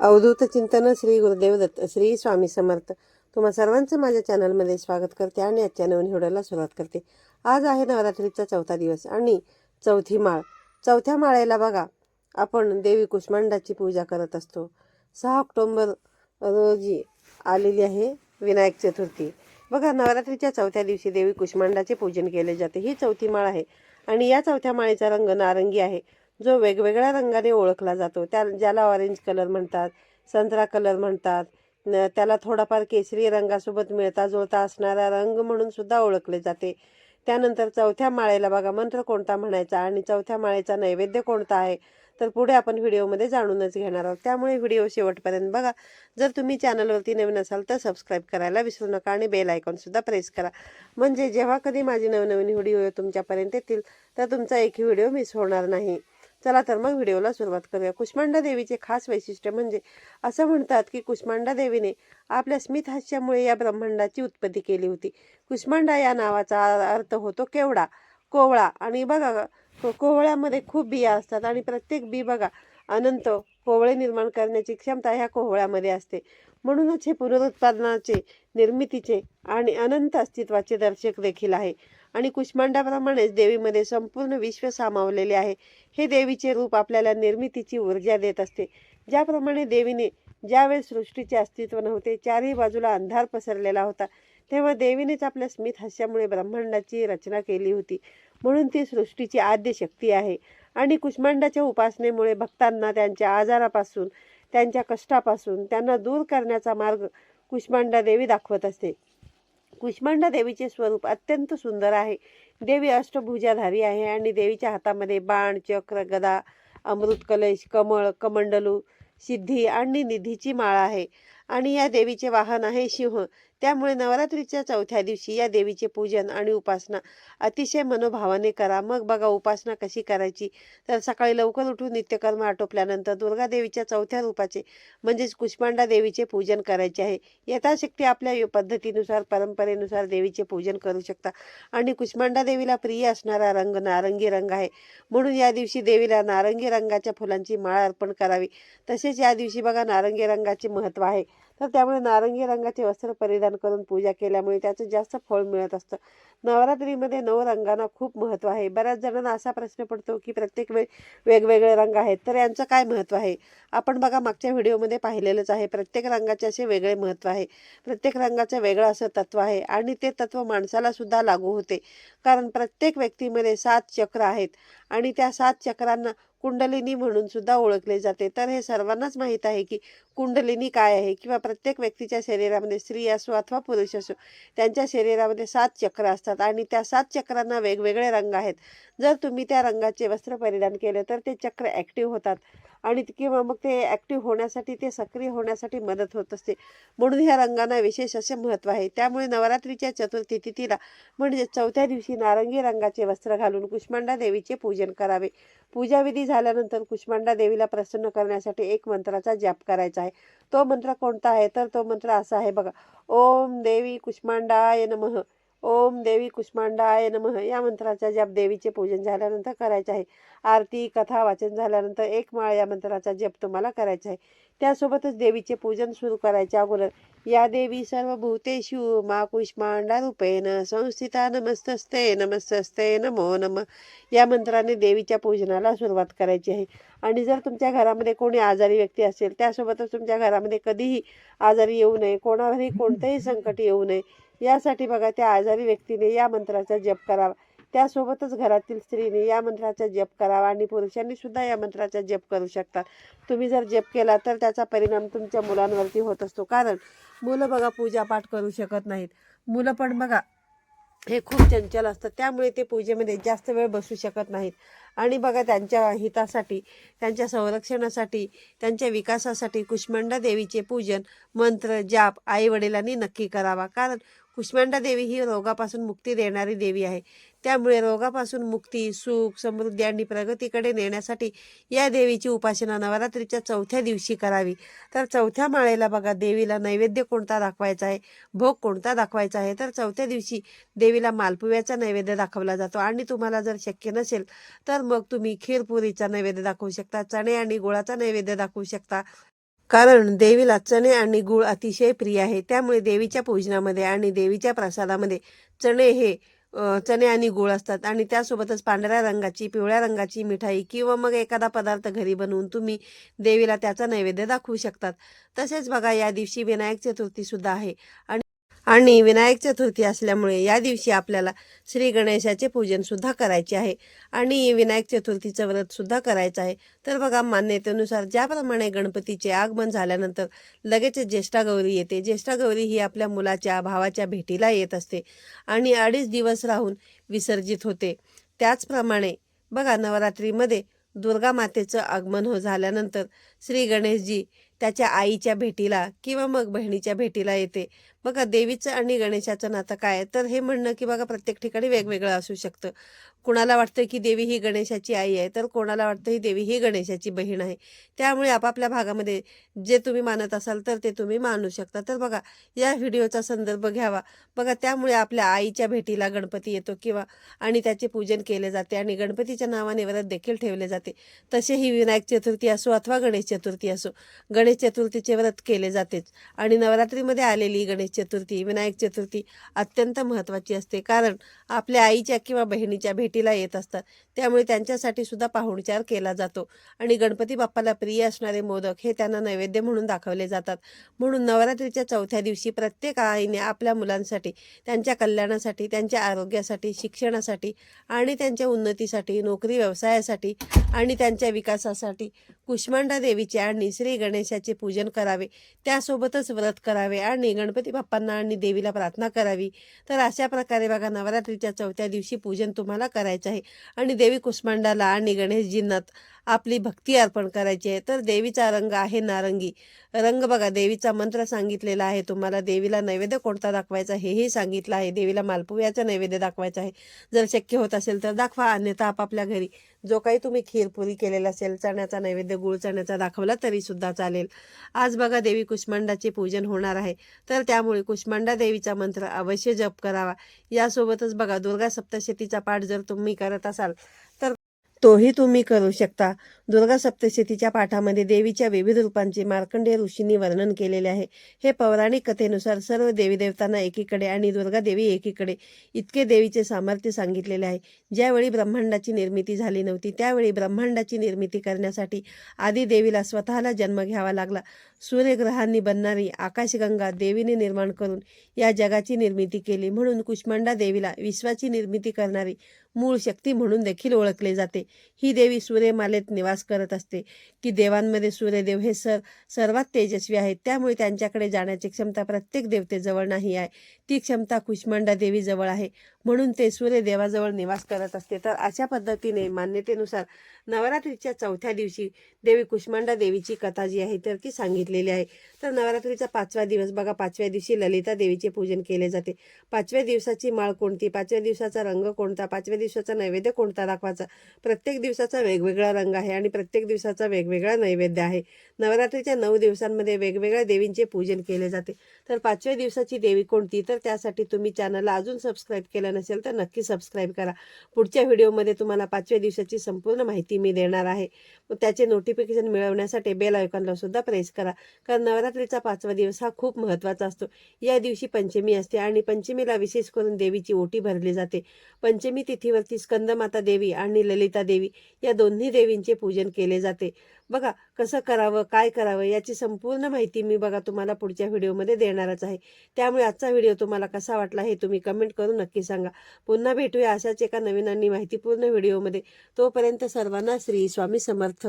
अवधूत चिंतन श्री गुरुदेव दत्त श्री स्वामी समर्थ. तुम्हा सर्वांचं माझ्या चॅनलमध्ये स्वागत करते आणि आजच्या नवीन व्हिडिओला सुरुवात करते. आज आहे नवरात्रीचा चौथा दिवस आणि चौथी माळ. चौथ्या माळेला बघा आपण देवी कुष्मांडाची पूजा करत असतो. सहा ऑक्टोंबर रोजी आलेली आहे विनायक चतुर्थी. बघा नवरात्रीच्या चौथ्या दिवशी देवी कुष्मांडाचे पूजन केले जाते. ही चौथी माळ आहे आणि या चौथ्या माळेचा रंग नारंगी आहे. जो वेगवेगळ्या रंगाने ओळखला जातो. त्या ज्याला ऑरेंज कलर म्हणतात संत्रा कलर म्हणतात न- त्याला थोडाफार केसरी रंगासोबत मिळता जुळता असणारा रंग म्हणून सुद्धा ओळखले जाते. त्यानंतर चौथ्या माळेला बघा मंत्र कोणता म्हणायचा आणि चौथ्या माळेचा नैवेद्य कोणता आहे? तर पुढे आपण व्हिडिओमध्ये जाणूनच घेणार आहोत. त्यामुळे व्हिडिओ शेवटपर्यंत बघा. जर तुम्ही चॅनलवरती नवीन असाल तर सबस्क्राईब करायला विसरू नका आणि बेल आयकॉनसुद्धा प्रेस करा. म्हणजे जेव्हा कधी माझी नवनवीन व्हिडिओ तुमच्यापर्यंत येतील तर तुमचा एकही व्हिडिओ मिस होणार नाही. चला तर मग व्हिडिओला सुरुवात करूया. कुष्मांडा देवीचे खास वैशिष्ट्य म्हणजे असं म्हणतात की कुष्मांडा देवीने आपल्या स्मित हास्यामुळे या ब्रह्मांडाची उत्पत्ती केली होती. कुष्मांडा या नावाचा अर्थ होतो केवडा कोवळा आणि बघा कोवळ्यामध्ये खूप बिया असतात आणि प्रत्येक बी बघा अनंत कोवळे निर्माण करण्याची क्षमता ह्या कोवळ्यामध्ये असते. म्हणूनच हे पुनरुत्पादनाचे निर्मितीचे आणि अनंत अस्तित्वाचे दर्शक देखील आहे. आणि कुष्मांडाप्रमाणेच देवीमध्ये संपूर्ण विश्व सामावलेले आहे. हे देवीचे रूप आपल्याला निर्मितीची ऊर्जा देत असते. ज्याप्रमाणे देवीने ज्यावेळेस सृष्टीचे अस्तित्व नव्हते चारही बाजूला अंधार पसरलेला होता तेव्हा देवीनेच आपल्या स्मित हास्यामुळे ब्रह्मांडाची रचना केली होती. म्हणून ती सृष्टीची आद्य शक्ती आहे. आणि कुष्मांडाच्या उपासनेमुळे भक्तांना त्यांच्या आजारापासून त्यांच्या कष्टापासून त्यांना दूर करण्याचा मार्ग कुष्मांडा देवी दाखवत असते. कुष्मांडा देवीचे स्वरूप अत्यंत सुंदर आहे. देवी अष्टभुजाधारी आहे आणि देवीच्या हातामध्ये बाण चक्र गदा अमृत कलश कमळ कमंडलू सिद्धी आणि निधीची माळ आहे. आणि या देवीचे वाहन आहे सिंह. त्यामुळे नवरात्रीच्या चौथ्या दिवशी या देवीचे पूजन आणि उपासना अतिशय मनोभावाने करा. मग बघा उपासना कशी करायची? तर सकाळी लवकर उठून नित्यकर्म आटोपल्यानंतर दुर्गा देवीच्या चौथ्या रूपाचे म्हणजेच कुष्मांडा देवीचे पूजन करायचे आहे. यथाशक्ती आपल्या पद्धतीनुसार परंपरेनुसार देवीचे पूजन करू शकता. आणि कुष्मांडा देवीला प्रिय असणारा रंग नारंगी रंग आहे. म्हणून या दिवशी देवीला नारंगी रंगाच्या फुलांची माळ अर्पण करावी. तसेच या दिवशी बघा नारंगी रंगाचे महत्त्व आहे. तर त्यामुळे नारंगी रंगाचे वस्त्र परिधान करून पूजा केल्यामुळे त्याचं जास्त फळ मिळत असतं. नवरात्रीमध्ये नऊ रंगांना खूप महत्त्व आहे. बऱ्याच जणांना असा प्रश्न पडतो की प्रत्येक वेळ वेगवेगळे रंग आहेत. तर यांचं काय महत्त्व आहे? आपण बघा मागच्या व्हिडिओमध्ये पाहिलेलंच आहे. प्रत्येक रंगाचे असे वेगळे महत्त्व आहे. प्रत्येक रंगाचं वेगळं असं तत्व आहे आणि ते तत्व माणसाला सुद्धा लागू होते. कारण प्रत्येक व्यक्तीमध्ये सात चक्र आहेत. आणि त्या सात चक्रांना कुंडलिनी म्हणून सुद्धा ओळखले जाते. तर हे सर्वांनाच माहीत आहे की कुंडलिनी काय आहे? किंवा प्रत्येक व्यक्तीच्या शरीरामध्ये स्त्री असो अथवा पुरुष असो त्यांच्या शरीरामध्ये सात चक्र असतात आणि त्या सात चक्रांना वेगवेगळे रंग आहेत. जर तुम्ही त्या रंगाचे वस्त्र परिधान केले तर ते चक्र ॲक्टिव्ह होतात आणि किंवा मग ते ॲक्टिव्ह होण्यासाठी ते सक्रिय होण्यासाठी मदत होत असते. म्हणून ह्या रंगांना विशेष असे महत्त्व आहे. त्यामुळे नवरात्रीच्या चतुर्थी तिथीला म्हणजे चौथ्या दिवशी नारंगी रंगाचे वस्त्र घालून कुष्मांडा देवीचे पूजन करावे. पूजाविधी झाल्यानंतर कुष्मांडा देवीला प्रसन्न करण्यासाठी एक मंत्राचा जाप करायचा आहे. तो मंत्र कोणता आहे? तर तो मंत्र असा आहे बघा. ओम देवी कुष्मांडाय नमः. ओम देवी कुष्मांडाय नमः. या मंत्राचा जप देवीचे पूजन झाल्यानंतर करायचे आहे. आरती कथा वाचन झाल्यानंतर एक माळ या मंत्राचा जप तुम्हाला करायचा आहे. त्यासोबतच देवीचे पूजन सुरू करायच्या अगोदर या देवी सर्व भूतेषु मा कुष्मांडा रूपेण संस्थिता नमस्तस्ते नमस्तस्ते नमो नम. या मंत्राने देवीच्या पूजनाला सुरुवात करायची आहे. आणि जर तुमच्या घरामध्ये कोणी आजारी व्यक्ती असेल त्यासोबतच तुमच्या घरामध्ये कधीही आजारी येऊ नये कोणावरही कोणतंही संकट येऊ नये यासाठी बघा त्या आजारी व्यक्तीने या मंत्राचा जप करावा. त्यासोबतच घरातील स्त्रीने या मंत्राचा जप करावा आणि पुरुषांनी सुद्धा या मंत्राचा जप करू शकतात. तुम्ही जर जप केला तर त्याचा परिणाम तुमच्या मुलांवरती होत असतो. कारण मुलं बघा पूजापाठ करू शकत नाहीत. मुलं पण बघा हे खूप चंचल असतात त्यामुळे ते पूजेमध्ये जास्त वेळ बसू शकत नाहीत. आणि बघा त्यांच्या हितासाठी त्यांच्या संरक्षणासाठी त्यांच्या विकासासाठी कुष्मांडा देवीचे पूजन मंत्र जाप आई वडिलांनी नक्की करावा. कारण कुष्मांडा देवी ही रोगापासून मुक्ती देणारी देवी आहे. त्यामुळे रोगापासून मुक्ती सुख समृद्धी आणि प्रगतीकडे नेण्यासाठी या देवीची उपासना नवरात्रीच्या चौथ्या दिवशी करावी. तर चौथ्या माळेला बघा देवीला नैवेद्य कोणता दाखवायचा आहे? भोग कोणता दाखवायचा आहे? तर चौथ्या दिवशी देवीला मालपुव्याचा नैवेद्य दाखवला जातो. आणि तुम्हाला जर शक्य नसेल तर मग तुम्ही खीरपुरीचा नैवेद्य दाखवू शकता चणे आणि गुळाचा नैवेद्य दाखवू शकता. कारण देवीला चणे आणि गुळ अतिशय प्रिय आहे. त्यामुळे देवीच्या पूजनामध्ये आणि देवीच्या प्रसादामध्ये चणे हे चणे आणि गुळ असतात. आणि त्यासोबतच पांढऱ्या रंगाची पिवळ्या रंगाची मिठाई किंवा मग एखादा पदार्थ घरी बनवून तुम्ही देवीला त्याचा नैवेद्य दाखवू शकतात. तसेच बघा या दिवशी विनायक चतुर्थीसुद्धा आहे. आणि आणि विनायक चतुर्थी असल्यामुळे या दिवशी आपल्याला श्री गणेशाचे पूजनसुद्धा करायचे आहे. आणि विनायक चतुर्थीचं व्रतसुद्धा करायचं आहे. तर बघा मान्यतेनुसार ज्याप्रमाणे गणपतीचे आगमन झाल्यानंतर लगेच ज्येष्ठा गौरी येते. ज्येष्ठा गौरी ही आपल्या मुलाच्या भावाच्या भेटीला येत असते आणि अडीच दिवस राहून विसर्जित होते. त्याचप्रमाणे बघा नवरात्रीमध्ये दुर्गा मातेचं आगमन हो झाल्यानंतर श्री गणेशजी त्याच्या आईच्या भेटीला किंवा मग बहिणीच्या भेटीला येते. बघा देवीचं आणि गणेशाचं नातं काय तर हे म्हणणं की बघा प्रत्येक ठिकाणी वेगवेगळं असू शकतं. कुणाला वाटतं की देवी ही गणेशाची आई आहे तर कोणाला वाटतं ही देवी ही गणेशाची बहीण आहे. त्यामुळे आपापल्या भागामध्ये जे तुम्ही मानत असाल तर ते तुम्ही मानू शकता. तर बघा या व्हिडिओचा संदर्भ घ्यावा. बघा त्यामुळे आपल्या आईच्या भेटीला गणपती येतो किंवा आणि त्याचे पूजन केले जाते आणि गणपतीच्या नावाने व्रत देखील ठेवले जाते. तसे ही विनायक चतुर्थी असो अथवा गणेश चतुर्थी असो गणेश चतुर्थीचे व्रत केले जातेच. आणि नवरात्रीमध्ये आलेली गणेश चतुर्थी विनायक चतुर्थी अत्यंत महत्त्वाची असते. कारण आपल्या आईच्या किंवा बहिणीच्या भेटी भेटीला येत असतात. त्यामुळे त्यांच्यासाठी सुद्धा पाहुणचार केला जातो. आणि गणपती बाप्पाला प्रिय असणारे मोदक हे त्यांना नैवेद्य म्हणून दाखवले जातात. म्हणून नवरात्रीच्या चौथ्या दिवशी प्रत्येक आईने आपल्या मुलांसाठी त्यांच्या कल्याणासाठी त्यांच्या आरोग्यासाठी शिक्षणासाठी आणि त्यांच्या उन्नतीसाठी नोकरी व्यवसायासाठी आणि त्यांच्या विकासासाठी कुष्मांडा देवीचे आणि श्री गणेशाचे पूजन करावे. त्यासोबतच व्रत करावे आणि गणपती बाप्पांना आणि देवीला प्रार्थना करावी. तर अशा प्रकारे बघा नवरात्रीच्या चौथ्या दिवशी पूजन तुम्हाला करायचं आहे. आणि देवी कुष्मांडाला आणि गणेशजींना आपली भक्ती अर्पण करायची आहे. तर देवीचा रंग आहे नारंगी. रंग बघा देवीचा मंत्र सांगितलेला आहे. तुम्हाला देवीला नैवेद्य कोणता दाखवायचा हेही सांगितलं आहे. देवीला मालपुव्याचा नैवेद्य दाखवायचा आहे. जर शक्य होत असेल तर दाखवा अन्यथा आपापल्या घरी. जो काही तुम्ही खीरपुरी केलेला असेल चण्याचा नैवेद्य गुळ चण्याचा दाखवला तरी सुद्धा चालेल. आज बघा देवी कुष्मांडाचे पूजन होणार आहे. तर त्यामुळे कुष्मांडा देवीचा मंत्र अवश्य जप करावा. यासोबतच बघा दुर्गा सप्तशतीचा पाठ जर तुम्ही करत असाल तर तोही तुम्ही करू शकता. दुर्गा सप्तशतीच्या पाठामध्ये देवीच्या विविध रूपांचे मार्कंडेय ऋषींनी वर्णन केलेले आहे. हे पौराणिक कथेनुसार सर्व देवी देवतांना एकीकडे आणि दुर्गा देवी एकीकडे इतके देवीचे सामर्थ्य सांगितलेले आहे. ज्यावेळी ब्रह्मांडाची निर्मिती झाली नव्हती त्यावेळी ब्रह्मांडाची निर्मिती करण्यासाठी आदी देवीला स्वतःला जन्म घ्यावा लागला. सूर्यग्रहांनी बनणारी आकाशगंगा देवीने निर्माण करून या जगाची निर्मिती केली. म्हणून कुष्मांडा देवीला विश्वाची निर्मिती करणारी मूळ शक्ती म्हणून देखील ओळखले जाते. ही देवी सूर्यमालेत निवास करत असते. की देवांमध्ये सूर्यदेव हे सर सर्वात तेजस्वी आहेत. त्यामुळे त्यांच्याकडे जाण्याची क्षमता प्रत्येक देवतेजवळ नाही आहे. ती क्षमता कुष्मांडा देवीजवळ आहे. म्हणून ते सूर्यदेवाजवळ निवास करत असते. तर अशा पद्धतीने मान्यतेनुसार नवरात्रीच्या चौथ्या दिवशी देवी कुष्मांडा देवीची कथा जी आहे तर ती सांगितलेली आहे. तर नवरात्रीचा पाचवा दिवस बघा पाचव्या दिवशी ललिता देवीचे पूजन केले जाते. पाचव्या दिवसाची माळ कोणती? पाचव्या दिवसाचा रंग कोणता? पाचव्या दिवसाचा नैवेद्य कोणता दाखवायचा? प्रत्येक दिवसाचा वेगवेगळा रंग आहे आणि प्रत्येक दिवसाचा वेगवेगळा नैवेद्य आहे. नवरात्रीच्या नऊ दिवसांमध्ये वेगवेगळ्या देवींचे पूजन केले जाते. तर पाचव्या दिवसाची देवी कोणती? तर त्यासाठी तुम्ही चॅनलला अजून सबस्क्राईब केलं नसेल तर नक्की सबस्क्राईब करा. पुढच्या व्हिडिओमध्ये तुम्हाला पाचव्या दिवसाची संपूर्ण माहिती मी देणार आहे. व त्याचे नोटिफिकेशन मिळवण्यासाठी बेल आयकॉनला सुद्धा प्रेस करा. कारण नवरात्रीचा पाचवा दिवस हा खूप महत्त्वाचा असतो. या दिवशी पंचमी असते आणि पंचमीला विशेष करून देवीची ओटी भरली जाते. पंचमी तिथीवरती स्कंदमाता देवी आणि ललिता देवी या दोन्ही देवींचे पूजन केले जाते. बघा कसं करावं काय करावं याची संपूर्ण माहिती मी बघा तुम्हाला पुढच्या व्हिडिओमध्ये देणारच आहे. त्यामुळे आजचा व्हिडिओ तुम्हाला कसा वाटला हे तुम्ही कमेंट करून नक्की सांगा. पुन्हा भेटूया अशाच एका नवीन आणि माहितीपूर्ण व्हिडिओमध्ये. तोपर्यंत सर्वांना श्री स्वामी समर्थ.